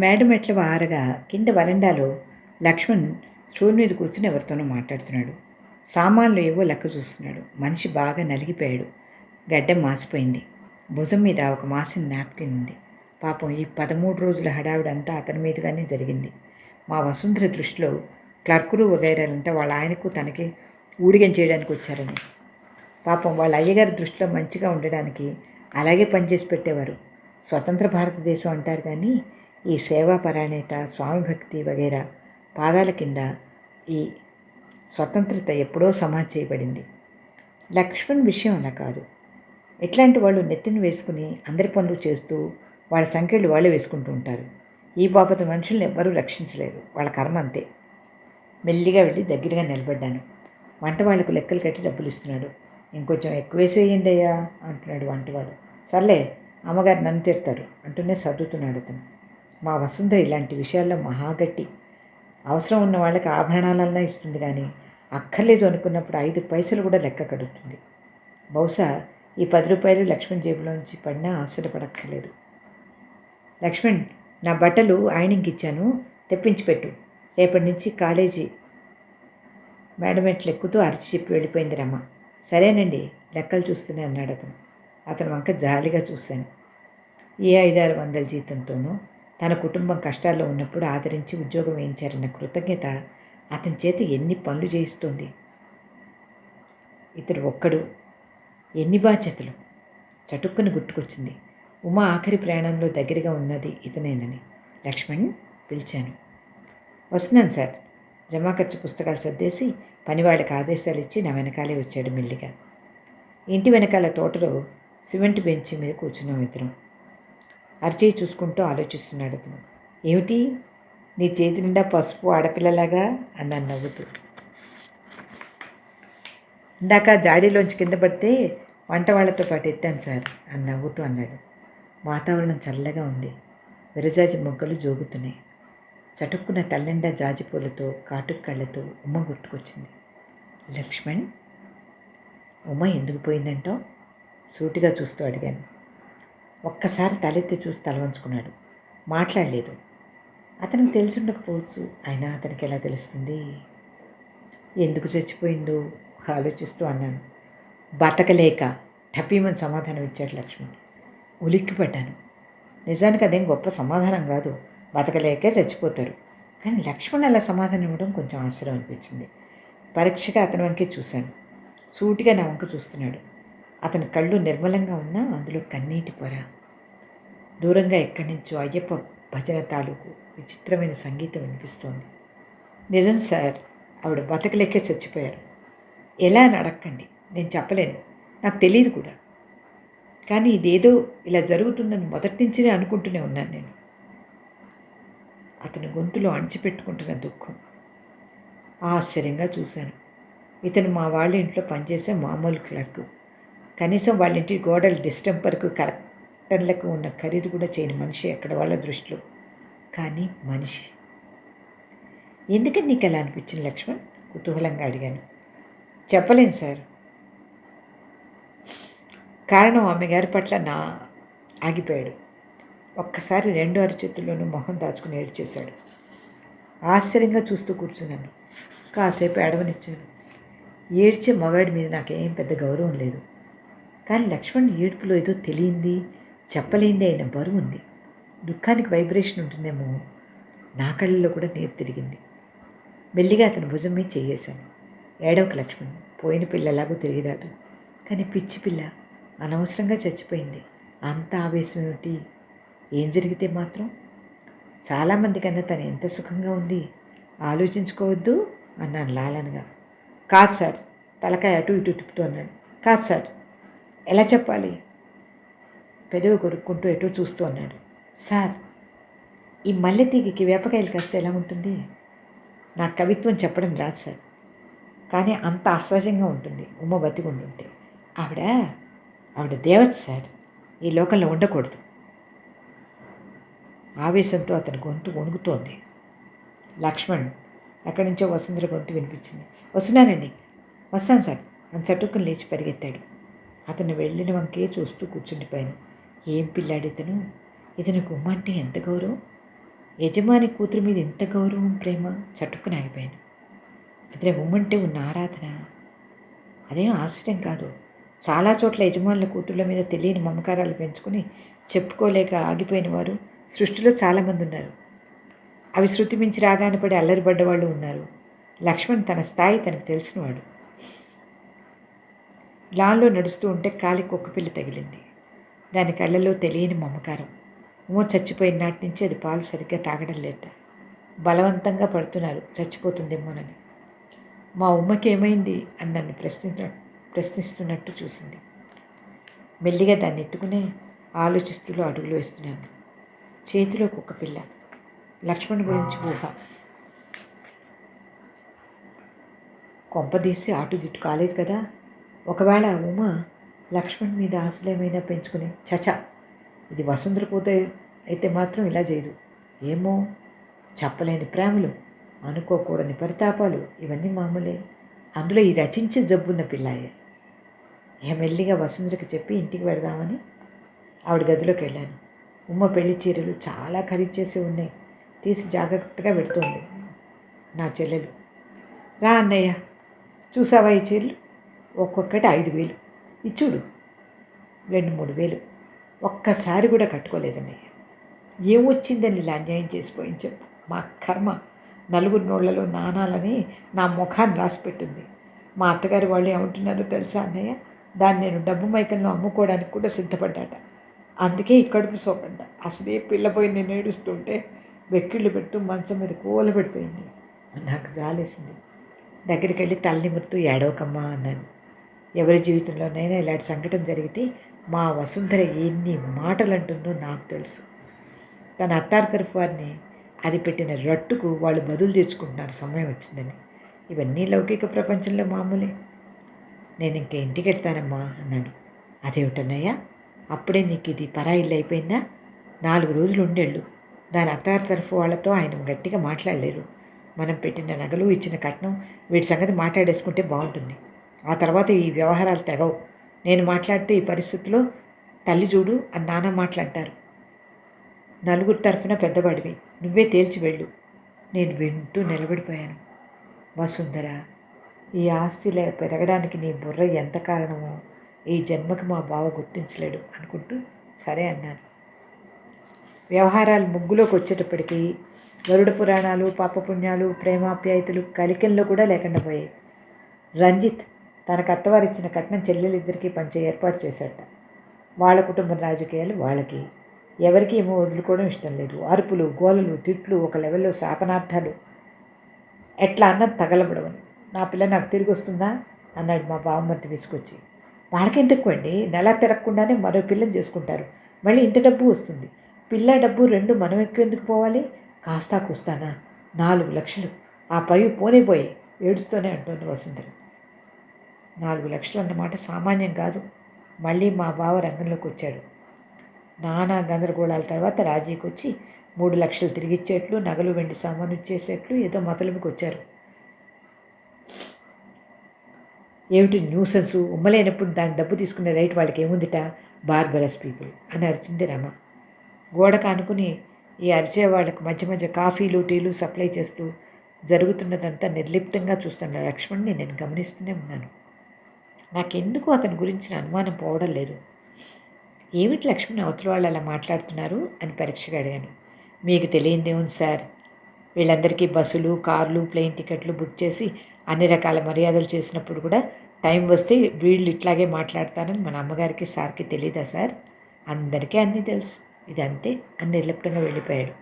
మేడమెట్ల వారగా కింద వరండాలో లక్ష్మణ్ స్టూల్ మీద కూర్చుని ఎవరితోనో మాట్లాడుతున్నాడు. సామాన్లు ఏవో లెక్క చూస్తున్నాడు. మనిషి బాగా నలిగిపోయాడు. గడ్డం మాసిపోయింది. భుజం మీద ఒక మాసిన నాప్కిన్ ఉంది. పాపం ఈ పదమూడు రోజుల హడావిడంతా అతని మీదుగానే జరిగింది. మా వసుంధర దృష్టిలో క్లర్కులు వగైరాలంటే వాళ్ళ ఆయనకు తనకి ఊడిగం చేయడానికి వచ్చారని. పాపం వాళ్ళ అయ్యగారి దృష్టిలో మంచిగా ఉండడానికి అలాగే పనిచేసి పెట్టేవారు. స్వతంత్ర భారతదేశం అంటారు కానీ ఈ సేవా స్వామి భక్తి వగైరా పాదాల కింద ఈ స్వతంత్రత ఎప్పుడో సమాజ్ చేయబడింది. లక్ష్మణ్ విషయం అలా కాదు. ఇట్లాంటి వాళ్ళు నెత్తిని వేసుకుని అందరి పనులు చేస్తూ వాళ్ళ సంఖ్యలు వాళ్ళే వేసుకుంటూ ఉంటారు. ఈ బాపత మనుషుల్ని ఎవ్వరూ రక్షించలేరు వాళ్ళ కర్మ అంతే. మెల్లిగా వెళ్ళి దగ్గరగా నిలబడ్డాను. వంట వాళ్ళకు లెక్కలు కట్టి డబ్బులు ఇస్తున్నాడు. ఇంకొంచెం ఎక్కువేసేయండి అయ్యా అంటున్నాడు వంటవాడు. సర్లే అమ్మగారు నన్ను తిడతారు అంటూనే సర్దుతున్నాడు అతను. మా వసుంధర ఇలాంటి విషయాల్లో మహాగట్టి. అవసరం ఉన్న వాళ్ళకి ఆభరణాలన్నా ఇస్తుంది కానీ అక్కర్లేదు అనుకున్నప్పుడు ఐదు పైసలు కూడా లెక్క కడుగుతుంది. బహుశా ఈ పది రూపాయలు లక్ష్మణ్ జేబులోంచి పడినా ఆశ్చర్యపడక్కర్లేదు లక్ష్మణ్ నా బట్టలు ఆయనకి ఇచ్చాను తెప్పించి పెట్టు. రేపటి నుంచి కాలేజీ మేడం ఎట్లు ఎక్కుతూ అరిచి చెప్పి వెళ్ళిపోయింది రమ్మ. సరేనండి లెక్కలు చూస్తూనే అన్నాడు అతను. అతను వంక జాలిగా చూశాను. ఏ ఐదారు వందల జీతంతోనూ తన కుటుంబం కష్టాల్లో ఉన్నప్పుడు ఆదరించి ఉద్యోగం వేయించారన్న కృతజ్ఞత అతని చేత ఎన్ని పనులు చేయిస్తుంది. ఇతడు ఒక్కడు. ఎన్ని బాధ్యతలు. చటుక్కుని గుర్తుకొచ్చింది ఉమా ఆఖరి ప్రయాణంలో దగ్గరగా ఉన్నది ఇతనేనని. లక్ష్మణ్ పిలిచాను. వస్తున్నాను సార్. జమా ఖర్చు పుస్తకాలు సర్దేసి పనివాళ్ళకి ఆదేశాలు ఇచ్చి నా వెనకాలే వచ్చాడు మెల్లిగా. ఇంటి వెనకాల తోటలో సిమెంట్ బెంచ్ మీద కూర్చున్నాం ఇద్దరం. అరిచేయి చూసుకుంటూ ఆలోచిస్తున్నాడు అతను. ఏమిటి? నీ చేతి నిండా పసుపు ఆడపిల్లలాగా? అన్నాను నవ్వుతూ. ఇందాక జాడీలోంచి కింద పడితే వంట వాళ్ళతో పాటు ఎత్తాను సార్ అని నవ్వుతూ అన్నాడు. వాతావరణం చల్లగా ఉంది. విరజాజి మొగ్గలు జోగుతున్నాయి. చటుక్కున తల్లిండా జాజి పూలతో కాటుకు కళ్ళతో ఉమ్మ గుర్తుకొచ్చింది. లక్ష్మణ్ ఉమ్మ ఎందుకు పోయిందంటో సూటిగా చూస్తూ అడిగాను. ఒక్కసారి తలెత్తి చూసి తల వంచుకున్నాడు మాట్లాడలేదు. అతనికి తెలిసి ఉండకపోవచ్చు. అయినా అతనికి ఎలా తెలుస్తుంది? ఎందుకు చచ్చిపోయిందో ఆలోచిస్తూ అన్నాను. బతకలేక టపీమని సమాధానం ఇచ్చాడు లక్ష్మణ్. ఉలిక్కిపడ్డాను. నిజానికి అదేం గొప్ప సమాధానం కాదు. బతకలేకే చచ్చిపోతారు. కానీ లక్ష్మణ్ అలా సమాధానం ఇవ్వడం కొంచెం ఆశ్చర్యం అనిపించింది. పరీక్షగా అతని వంకే చూశాను. సూటిగా నా వంక చూస్తున్నాడు. అతని కళ్ళు నిర్మలంగా ఉన్నా అందులో కన్నీటి పొర. దూరంగా ఎక్కడి నుంచో అయ్యప్ప భజన తాలూకు విచిత్రమైన సంగీతం వినిపిస్తోంది. నిజం సార్ ఆవిడ బతకలేకే చచ్చిపోయారు. ఎలా అని అడక్కండి నేను చెప్పలేను. నాకు తెలియదు కూడా. కానీ ఇదేదో ఇలా జరుగుతుందని మొదటి నుంచినే అనుకుంటూనే ఉన్నాను నేను. అతని గొంతులో అణిచిపెట్టుకుంటున్న దుఃఖం. ఆశ్చర్యంగా చూశాను. ఇతను మా వాళ్ళ ఇంట్లో పనిచేసే మామూలు క్లర్కు. కనీసం వాళ్ళ ఇంటి గోడలు డిస్టెంపర్కు కరెక్టర్లకు ఉన్న ఖరీదు కూడా చేయని మనిషి అక్కడ వాళ్ళ దృష్టిలో. కానీ మనిషి. ఎందుకని నీకు అలా అనిపించింది లక్ష్మణ్? కుతూహలంగా అడిగాను. చెప్పలేను సార్. కారణం ఆమె గారి పట్ల నా ఆగిపోయాడు. ఒక్కసారి రెండు అరచేతుల్లోనూ మొహం దాచుకుని ఏడ్చేశాడు. ఆశ్చర్యంగా చూస్తూ కూర్చున్నాను. కాసేపు ఏడవనిచ్చాను. ఏడ్చే మగాడి మీద నాకేం పెద్ద గౌరవం లేదు. కానీ లక్ష్మణ్ ఏడుపులో ఏదో తెలియంది చెప్పలేంది అయిన బరువు ఉంది. దుఃఖానికి వైబ్రేషన్ ఉంటుందేమో నా కళ్ళలో కూడా నీరు తిరిగింది. మెల్లిగా అతని భుజం మీద చేయేశాను. ఏడవక లక్ష్మణ్ పోయిన పిల్ల ఎలాగో తిరిగి రాదు కానీ పిచ్చి పిల్ల అనవసరంగా చచ్చిపోయింది. అంత ఆవేశం ఏమిటి? ఏం జరిగితే మాత్రం? చాలామంది కన్నా తను ఎంత సుఖంగా ఉంది? ఆలోచించుకోవద్దు అన్నాను లాలనగా. కాదు సార్ తలకాయ అటు ఇటు తిప్పుతూ అన్నాడు. కాదు సార్ ఎలా చెప్పాలి? పెదవి కొరుక్కుంటూ ఎటో చూస్తూ అన్నాడు. సార్ ఈ మల్లె తీగకి వేపకాయలు కాస్తే ఎలా ఉంటుంది? నా కవిత్వం చెప్పడం రాదు సార్. కానీ అంత అసహజంగా ఉంటుంది. ఉమ్మ బతికుంటుంటే. ఆవిడ? ఆవిడ దేవత సార్. ఈ లోకంలో ఉండకూడదు. ఆవేశంతో అతని గొంతు వణుకుతోంది. లక్ష్మణ్ ఎక్కడి నుంచో వసుంధర గొంతు వినిపించింది. వస్తున్నానండి వస్తాను సార్. అని చటుక్కుని లేచి పరిగెత్తాడు. అతను వెళ్ళిన వంకే చూస్తూ కూర్చుండిపోయాను ఏం పిల్లాడు ఇతను? ఇతను గుమ్మ ఎంత గౌరవం? యజమాని కూతురు మీద ఇంత గౌరవం ప్రేమ చట్టుకుని ఆగిపోయాను అతని ఉమ్మంటే ఉన్న ఆరాధన? అదేం ఆశ్చర్యం కాదు. చాలా చోట్ల యజమానుల కూతుర్ల మీద తెలియని మమకారాలు పెంచుకొని చెప్పుకోలేక ఆగిపోయిన వారు సృష్టిలో చాలామంది ఉన్నారు. అవి శృతి మించి రాగానే పడి అల్లరిపడ్డ వాళ్ళు ఉన్నారు. లక్ష్మణ్ తన స్థాయి తనకు తెలిసినవాడు. లాన్లో నడుస్తూ ఉంటే కాలి కుక్క పిల్ల తగిలింది. దాని కళ్ళలో తెలియని మమకారం. ఉమ్మ చచ్చిపోయిన నాటి నుంచి అది పాలు సరిగ్గా తాగడం లేట. బలవంతంగా పడుతున్నారు. చచ్చిపోతుందేమోనని. మా ఉమ్మకి ఏమైంది? అని నన్ను ప్రశ్న ప్రశ్నిస్తున్నట్టు చూసింది. మెల్లిగా దాన్ని ఎత్తుకునే ఆలోచిస్తూ అడుగులు వేస్తున్నాను. చేతిలో కుక్కపిల్ల. లక్ష్మణ్ గురించి ఊహ. కొంపదీసి అటు దిట్టు కాలేదు కదా? ఒకవేళ ఉమ లక్ష్మణ్ మీద ఆశలేమైనా పెంచుకుని చచా ఇది వసుంధర పోతే అయితే మాత్రం ఇలా చేయదు. ఏమో చెప్పలేని ప్రేమలు అనుకోకూడని పరితాపాలు ఇవన్నీ మామూలే. అందులో ఈ రచించే జబ్బున్న పిల్లాయే. ఇక మెల్లిగా వసుంధరకి చెప్పి ఇంటికి వెళదామని ఆవిడ గదిలోకి వెళ్ళాను. ఉమ్మ పెళ్ళి చీరలు చాలా ఖరీచేసి ఉన్నాయి. తీసి జాగ్రత్తగా పెడుతోంది నా చెల్లెలు. రా అన్నయ్య చూసావా ఈ చీరలు? ఒక్కొక్కటి ఐదు వేలు. ఇచ్చుడు రెండు మూడు వేలు. ఒక్కసారి కూడా కట్టుకోలేదన్నయ్య. ఏమొచ్చిందని ఇలా అన్యాయం చేసిపోయింది చెప్పు. మా కర్మ. నలుగురు నోళ్ళలో నానాలని నా ముఖాన్ని రాసిపెట్టింది. మా అత్తగారి వాళ్ళు ఏమంటున్నారో తెలుసా అన్నయ్య? దాన్ని నేను డబ్బు మైకంలో అమ్ముకోవడానికి కూడా సిద్ధపడ్డాట. అందుకే ఇక్కడికి సోకంట. అసలే పిల్లపోయి నేను ఏడుస్తుంటే వెక్కిళ్ళు పెట్టు మంచం మీద కూలబెట్టిపోయింది నాకు జాలేసింది. దగ్గరికి వెళ్ళి తల్లి ముత్తు ఏడవకమ్మా అన్నాను. ఎవరి జీవితంలోనైనా ఇలాంటి సంఘటన జరిగితే మా వసుంధర ఎన్ని మాటలు అంటుందో నాకు తెలుసు. తన అత్తారి తరఫు వారిని అది పెట్టిన రట్టుకు వాళ్ళు బదులు తెచ్చుకుంటున్నారు సమయం వచ్చిందని. ఇవన్నీ లౌకిక ప్రపంచంలో మామూలే. నేను ఇంక ఇంటికి వెళ్తానమ్మా అన్నాను. అదేమిటన్నయ్యా? అప్పుడే నీకు ఇది పరాయిల్లు అయిపోయిందా? నాలుగు రోజులు ఉండేళ్ళు. దాని అత్తారి తరఫు వాళ్ళతో ఆయన గట్టిగా మాట్లాడలేరు. మనం పెట్టిన నగలు ఇచ్చిన కట్నం వీటి సంగతి మాట్లాడేసుకుంటే బాగుంటుంది. ఆ తర్వాత ఈ వ్యవహారాలు తెగవు. నేను మాట్లాడితే ఈ పరిస్థితిలో తల్లి చూడు అని నాన్న మాట్లాడతారు. నలుగురు తరఫున పెద్దవాడివి. నువ్వే తేల్చి వెళ్ళు. నేను వింటూ నిలబడిపోయాను. వసుంధర ఈ ఆస్తి పెరగడానికి నీ బుర్ర ఎంత కారణమో ఈ జన్మకి మా బావ గుర్తించలేడు అనుకుంటూ సరే అన్నాను. వ్యవహారాలు ముగ్గులోకి వచ్చేటప్పటికీ గరుడ పురాణాలు పాపపుణ్యాలు ప్రేమాప్యాయతలు కలికెల్లో కూడా లేకుండా పోయాయి. రంజిత్ తనకు అత్తవారిచ్చిన కట్నం చెల్లెలిద్దరికీ పంచే ఏర్పాటు చేశాట వాళ్ళ కుటుంబ రాజకీయాలు వాళ్ళకి. ఎవరికి ఏమో వదులుకోవడం ఇష్టం లేదు. అరుపులు గోలలు తిట్లు ఒక లెవెల్లో శాపనార్థాలు. ఎట్లా అన్నది తగలబడవని నా పిల్ల నాకు తిరిగి వస్తుందా? అన్నాడు మా బావమర్తి తీసుకొచ్చి వాళ్ళకెంత అండి నెల తిరగకుండానే మరో పిల్లని చేసుకుంటారు. మళ్ళీ ఇంత డబ్బు వస్తుంది. పిల్ల డబ్బు రెండు మనం ఎక్కువెందుకు పోవాలి? కాస్తా కూస్తానా? నాలుగు లక్షలు. ఆ పై పోనే పోయి. ఏడుస్తూనే అంటుంది వసుంధర. నాలుగు లక్షలు అన్నమాట సామాన్యం కాదు. మళ్ళీ మా బావ రంగంలోకి వచ్చాడు నానా గందరగోళాల తర్వాత రాజీకి వచ్చి మూడు లక్షలు తిరిగిచ్చేట్లు నగలు వెండి సామాను ఇచ్చేసేట్లు ఏదో మతలబుకి వచ్చారు ఏమిటి న్యూసెన్స్? ఉమ్మలేనప్పుడు దాని డబ్బు తీసుకునే రైట్ వాళ్ళకి ఏముందిట బార్బరస్ పీపుల్ అని అరిచింది రమ. గోడకు అనుకుని ఈ అరిచే వాళ్ళకు మధ్య మధ్య కాఫీలు టీలు సప్లై చేస్తూ జరుగుతున్నదంతా నిర్లిప్తంగా చూస్తున్న లక్ష్మణ్ని నేను గమనిస్తూనే ఉన్నాను. నాకెందుకు అతని గురించిన అనుమానం పోవడం లేదు. ఏమిటి లక్ష్మణ్ అవతల వాళ్ళు అలా మాట్లాడుతున్నారు అని పరీక్షగా అడిగాను. మీకు తెలియందేముంది సార్? వీళ్ళందరికీ బస్సులు కార్లు ప్లేన్ టికెట్లు బుక్ చేసి అన్ని రకాల మర్యాదలు చేసినప్పుడు కూడా టైం వస్తే వీళ్ళు ఇట్లాగే మాట్లాడతారని మన అమ్మగారికి సార్కి తెలీదా సార్? అందరికీ అన్నీ తెలుసు. ఇది అంతే అని నిర్లిప్తంగా వెళ్ళిపోయాడు.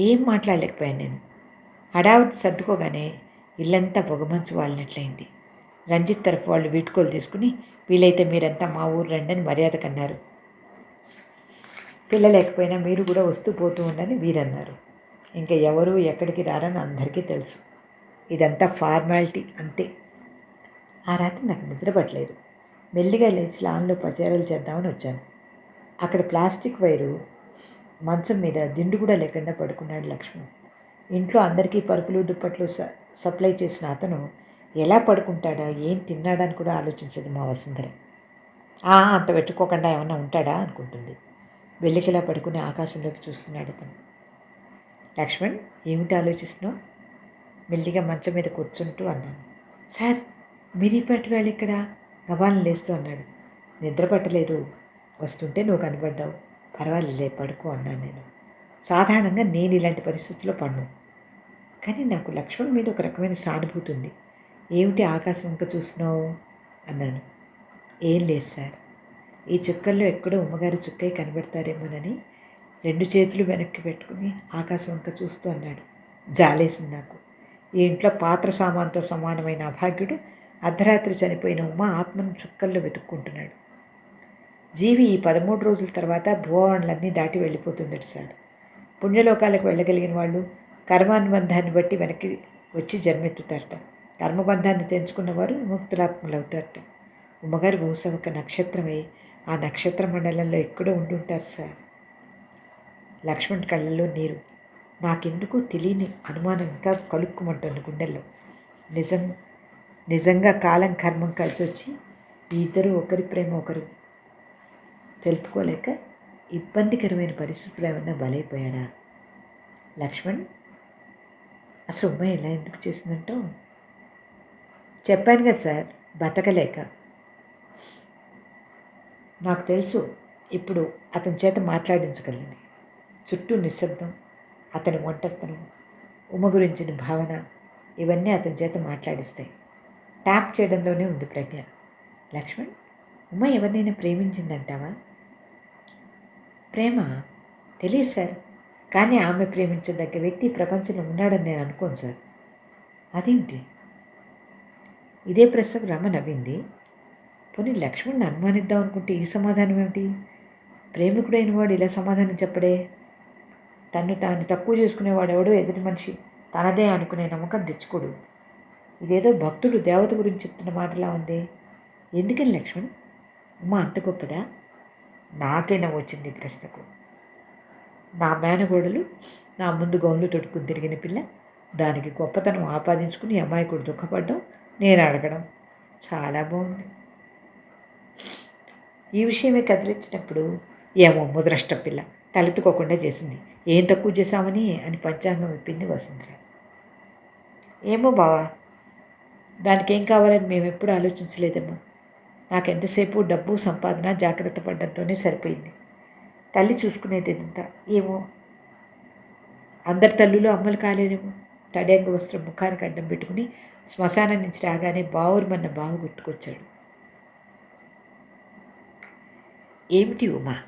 ఏం మాట్లాడలేకపోయాను నేను. హడావుడి సర్దుకోగానే ఇల్లంతా పొగమంచు వాలినట్లయింది. రంజిత్ తరఫు వాళ్ళు వీటుకోలు తీసుకుని వీలైతే మీరంతా మా ఊరు రండని అని కన్నారు. పిల్ల లేకపోయినా మీరు కూడా వస్తూ పోతూ ఉండని వీరన్నారు ఇంకా ఎవరు ఎక్కడికి రారని అందరికీ తెలుసు. ఇదంతా ఫార్మాలిటీ అంతే. ఆ రాత్రి నాకు నిద్ర పట్టలేదు. మెల్లిగా లేచి లాన్లో పచారాలు చేద్దామని వచ్చాను. అక్కడ ప్లాస్టిక్ వైరు మంచం మీద దిండు కూడా లేకుండా పడుకున్నాడు లక్ష్మణ్ ఇంట్లో అందరికీ పరుపులు దుప్పట్లు సప్లై చేసిన అతను ఎలా పడుకుంటాడా? ఏం తిన్నాడని కూడా ఆలోచించదు మా వసుంధర. అంత పెట్టుకోకుండా ఏమన్నా ఉంటాడా? అనుకుంటుంది. వెల్లికిలా పడుకుని ఆకాశంలోకి చూస్తున్నాడు అతను. లక్ష్మణ్ ఏమిటి ఆలోచిస్తున్నావు? మెల్లిగా మంచం మీద కూర్చుంటూ అన్నాను. సార్ మీరిపాటి వాళ్ళు ఇక్కడ. గబాలను లేస్తూ అన్నాడు. నిద్ర పట్టలేదు. వస్తుంటే నువ్వు కనబడ్డావు. పర్వాలేదులే పడుకో అన్నాను నేను. సాధారణంగా నేను ఇలాంటి పరిస్థితుల్లో పడను. కానీ నాకు లక్ష్మణ్ మీద ఒక రకమైన సానుభూతి ఉంది. ఏమిటి ఆకాశం వంక చూస్తున్నావు? అన్నాను. ఏం లేదు సార్. ఈ చుక్కల్లో ఎక్కడో ఉమ్మగారి చుక్కై కనబడతారేమోనని రెండు చేతులు వెనక్కి పెట్టుకుని ఆకాశం వంక చూస్తూ అన్నాడు. జాలేసింది నాకు. ఈ ఇంట్లో పాత్ర సామాన్తో సమానమైన అభాగ్యుడు అర్ధరాత్రి చనిపోయిన ఉమ్మ ఆత్మను చుక్కల్లో వెతుక్కుంటున్నాడు. జీవి ఈ పదమూడు రోజుల తర్వాత భూవాణులన్నీ దాటి వెళ్ళిపోతుందట సార్. పుణ్యలోకాలకు వెళ్ళగలిగిన వాళ్ళు కర్మానుబంధాన్ని బట్టి వెనక్కి వచ్చి జన్మెత్తుతారట. ధర్మబంధాన్ని తెంచుకున్న వారు ఉమ్మగారు బహుశా ఒక నక్షత్రమై ఆ నక్షత్ర మండలంలో ఎక్కడో ఉండుంటారు సార్. లక్ష్మణ్ కళ్ళల్లో నీరు. నాకెందుకు తెలియని అనుమానం ఇంకా కలుక్కుమంటుంది గుండెల్లో. నిజం నిజంగా కాలం కర్మం కలిసి వచ్చి ఈ ఇద్దరు ఒకరి ప్రేమ ఒకరు తెలుపుకోలేక ఇబ్బందికరమైన పరిస్థితులు ఏమైనా బలైపోయారా? లక్ష్మణ్ అసలు ఉమ్మాయి ఎలా ఎందుకు చేసిందంటో చెప్పాను కదా సార్ బతకలేక. నాకు తెలుసు ఇప్పుడు అతని చేత మాట్లాడించగలని. చుట్టూ నిశ్శబ్దం అతని ఒంటరితనం ఉమ గురించిన భావన ఇవన్నీ అతని చేత మాట్లాడిస్తాయి. ట్యాప్ చేయడంలోనే ఉంది ప్రజ్ఞ. లక్ష్మణ్ ఉమ ఎవరినైనా ప్రేమించిందంటావా? ప్రేమ? తెలియదు సార్. కానీ ఆమె ప్రేమించదగ్గ వ్యక్తి ప్రపంచంలో ఉన్నాడని నేను అనుకోను సార్. అదేంటి? ఇదే ప్రశ్నకు రమ నవ్వింది. పోనీ లక్ష్మణ్ని అనుమానిద్దాం అనుకుంటే ఈ సమాధానం ఏమిటి? ప్రేమికుడైన వాడు ఇలా సమాధానం చెప్పడే? తను తాను తక్కువ చేసుకునేవాడు ఎవడో ఎదుటి మనిషి తనదే అనుకునే నమ్మకం తెచ్చుకోడు. ఇదేదో భక్తుడు దేవత గురించి చెప్తున్న మాటలా ఉంది. ఎందుకని లక్ష్మణ్? ఉమ్మ అంత గొప్పదా? నాకే వచ్చింది ఈ ప్రశ్నకు. నా మేనగోడలు నా ముందు గౌన్లు తొడుక్కుని తిరిగిన పిల్ల దానికి గొప్పతనం ఆపాదించుకుని అమాయకుడు దుఃఖపడ్డం నేను అడగడం చాలా బాగుంది. ఈ విషయమే కదిలించినప్పుడు ఏమో ముద్రష్ట పిల్ల తలెత్తుకోకుండా చేసింది. ఏం తక్కువ చేశామని అని పంచాంగం విప్పింది వసుంధర. ఏమో బావా దానికి ఏం కావాలని మేము ఎప్పుడు ఆలోచించలేదమ్మా. నాకు ఎంతసేపు డబ్బు సంపాదన జాగ్రత్త పడడంతోనే సరిపోయింది. తల్లి చూసుకునేది ఎంత? ఏమో? అందరి తల్లులు అమ్మలు కాలేదేమో తడేంగు వస్త్రం ముఖానికి అడ్డం పెట్టుకుని శ్మశానం నుంచి రాగానే బావురుమన్న బావు గుర్తుకొచ్చాడు. ఏమిటి ఉమా?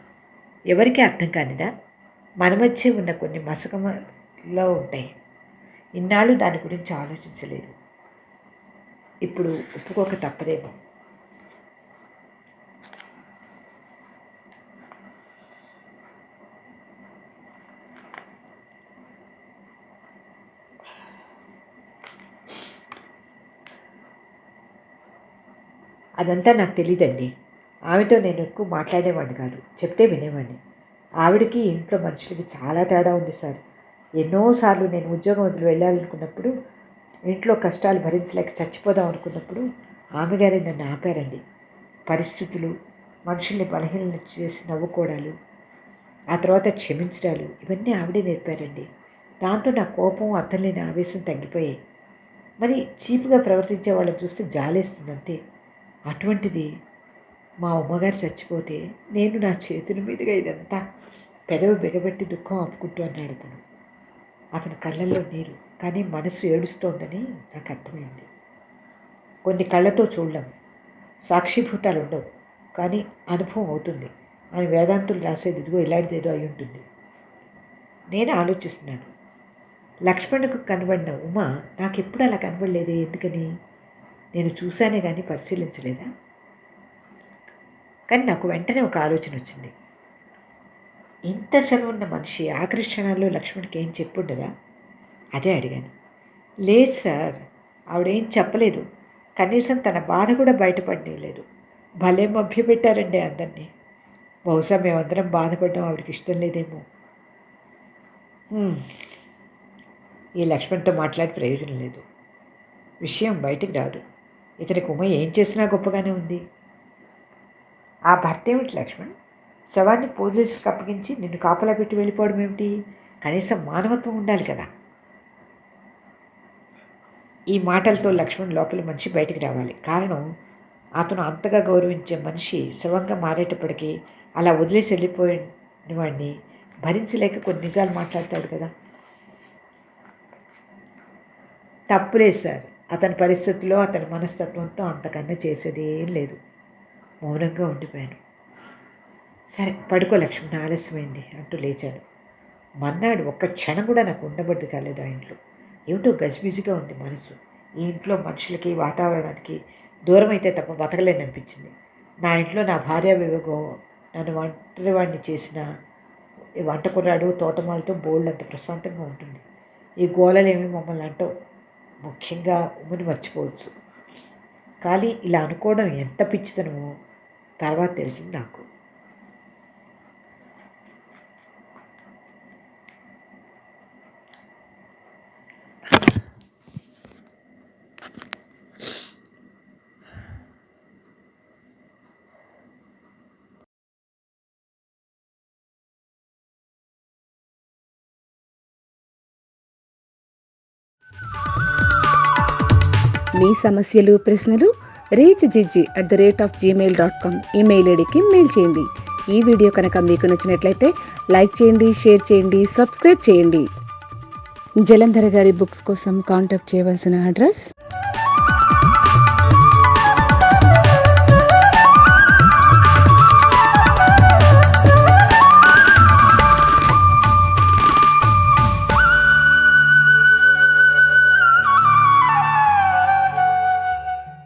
ఎవరికి అర్థం కానిదా? మన మధ్య ఉన్న కొన్ని మసకమలో ఉంటాయి. ఇన్నాళ్ళు దాని గురించి ఆలోచించలేదు. ఇప్పుడు ఒప్పుకోక తప్పదేమో. అదంతా నాకు తెలియదండి ఆమెతో నేను ఎక్కువ మాట్లాడేవాడిని కాదు. చెప్తే వినేవాడిని. ఆవిడకి ఇంట్లో మనుషులకి చాలా తేడా ఉంది సార్. ఎన్నోసార్లు నేను ఉద్యోగం వదిలి వెళ్ళాలనుకున్నప్పుడు ఇంట్లో కష్టాలు భరించలేక చచ్చిపోదాం అనుకున్నప్పుడు ఆమె గారే నన్ను ఆపారండి. పరిస్థితులు మనుషుల్ని బలహీనలు చేసి నవ్వుకోవడాలు ఆ తర్వాత క్షమించడాలు ఇవన్నీ ఆవిడే నేర్పారండి. దాంతో నా కోపం అర్థం లేని ఆవేశం తగ్గిపోయాయి. మరి చీప్గా ప్రవర్తించే వాళ్ళని చూస్తే జాలేస్తుంది అంతే. అటువంటిది మా అమ్మగారు చచ్చిపోతే నేను నా చేతుల మీదుగా ఇదంతా పెదవి బిగబెట్టి దుఃఖం ఆపుకుంటూ అన్నాడు అతను. అతని కళ్ళల్లో నీరు కానీ మనసు ఏడుస్తోందని నాకు అర్థమైంది. కొన్ని కళ్ళతో చూడలేం. సాక్షిభూతాలు ఉండవు కానీ అనుభవం అవుతుంది అని వేదాంతులు రాసేది ఇదిగో ఇలాంటిదేదో అయి ఉంటుంది. నేను ఆలోచిస్తున్నాను. లక్ష్మణుకు కనబడిన ఉమ నాకెప్పుడు అలా కనబడలేదే? ఎందుకని? నేను చూశానే కానీ పరిశీలించలేదా? కానీ నాకు వెంటనే ఒక ఆలోచన వచ్చింది. ఇంత చదువున్న మనిషి ఆఖరి క్షణాల్లో లక్ష్మణ్కి ఏం చెప్పుండదా? అదే అడిగాను. లేదు సార్ ఆవిడేం చెప్పలేదు. కనీసం తన బాధ కూడా బయటపడలేదు భలే మభ్యపెట్టారండి అందరినీ. బహుశా మేమందరం బాధపడడం ఆవిడకి ఇష్టం లేదేమో. ఈ లక్ష్మణ్తో మాట్లాడి ప్రయోజనం లేదు. విషయం బయటికి రాదు. ఇతనికి ఉమ ఏం చేసినా గొప్పగానే ఉంది. ఆ భర్త ఏమిటి లక్ష్మణ్? శవాన్ని పోలీసులకు అప్పగించి నిన్ను కాపలా పెట్టి వెళ్ళిపోవడం ఏమిటి? కనీసం మానవత్వం ఉండాలి కదా. ఈ మాటలతో లక్ష్మణ్ లోపల మనిషి బయటికి రావాలి. కారణం అతను అంతగా గౌరవించే మనిషి శవంగా మారేటప్పటికీ అలా వదిలేసి వెళ్ళిపోయిన వాడిని భరించలేక కొన్ని నిజాలు మాట్లాడతాడు కదా. తప్పులేదు సార్. అతని పరిస్థితుల్లో అతని మనస్తత్వంతో అంతకన్నా చేసేది ఏం లేదు. మౌనంగా ఉండిపోయాను. సరే పడుకో లక్ష్మణ ఆలస్యమైంది అంటూ లేచాను మన్నాడు ఒక్క క్షణం కూడా నాకు ఉండబడ్డు కాలేదు ఆ ఇంట్లో. ఏమిటో గజిబిజిగా ఉంది మనసు. ఈ ఇంట్లో మనుషులకి వాతావరణానికి దూరం అయితే తప్ప బతకలేననిపించింది నా ఇంట్లో నా భార్య వివేగం నన్ను ఒంటరి వాడిని చేసిన వంట కుర్రాడు తోటమాలతో బోల్డ్ అంత ప్రశాంతంగా ఉంటుంది. ఈ గోళలేమి మమ్మల్ని అంటావు. ముఖ్యంగా ఉమ్మని మర్చిపోవచ్చు. కానీ ఇలా అనుకోవడం ఎంత పిచ్చితనమో తర్వాత తెలిసింది నాకు. మీ సమస్యలు ప్రశ్నలు reach జిజ్జి at the rate of Gmail dot com email ఐడికి మెయిల్ చేయండి. ఈ వీడియో కనుక మీకు నచ్చినట్లయితే లైక్ చేయండి షేర్ చేయండి సబ్స్క్రైబ్ చేయండి. జలంధర గారి బుక్స్ కోసం కాంటాక్ట్ చేయవలసిన అడ్రస్